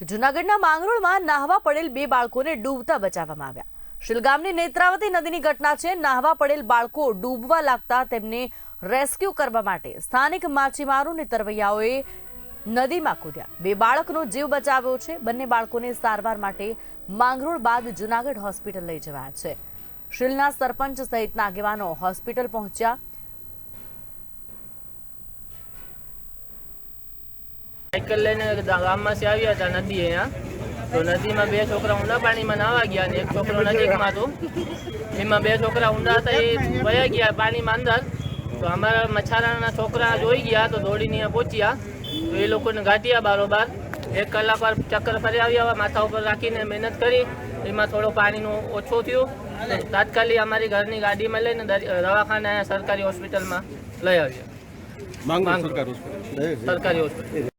તો જૂનાગઢના માંગરોળમાં નાહવા પડેલ બે બાળકોને ડૂબતા બચાવવામાં આવ્યા. શિલગામની નેત્રાવતી નદીની ઘટના છે. નાહવા પડેલ બાળકો ડૂબવા લાગતા તેમને રેસ્ક્યુ કરવા માટે સ્થાનિક માછીમારો અને તરવૈયાઓએ નદીમાં કૂદ્યા. બે બાળકનો જીવ બચાવ્યો છે. બંને બાળકોને સારવાર માટે માંગરોળ બાદ જૂનાગઢ હોસ્પિટલ લઈ જવાયા છે. શિલના સરપંચ સહિતના આગેવાનો હોસ્પિટલ પહોંચ્યા. સાયકલ લઈને ગામમાંથી આવ્યા હતા નદી અહીંયા. તો નદીમાં બે છોકરા ઊંડા પાણીમાં નાવા ગયા અને એક છોકરો નજીકમાં હતો. એમાં બે છોકરા ઊંડા હતા એ વયા ગયા પાણીમાં અંદર. તો અમારા મચ્છારાના છોકરા જોઈ ગયા તો દોડીને પહોંચ્યા. તો એ લોકોને ગાંઠ્યા બારોબાર એક કલાક વાર ચક્કર ફરી આવ્યા માથા ઉપર રાખીને મહેનત કરી. એમાં થોડો પાણીનું ઓછું થયું. તાત્કાલિક અમારી ઘરની ગાડીમાં લઈને દવાખાના સરકારી હોસ્પિટલમાં લઈ આવ્યા. સરકારી હોસ્પિટલ.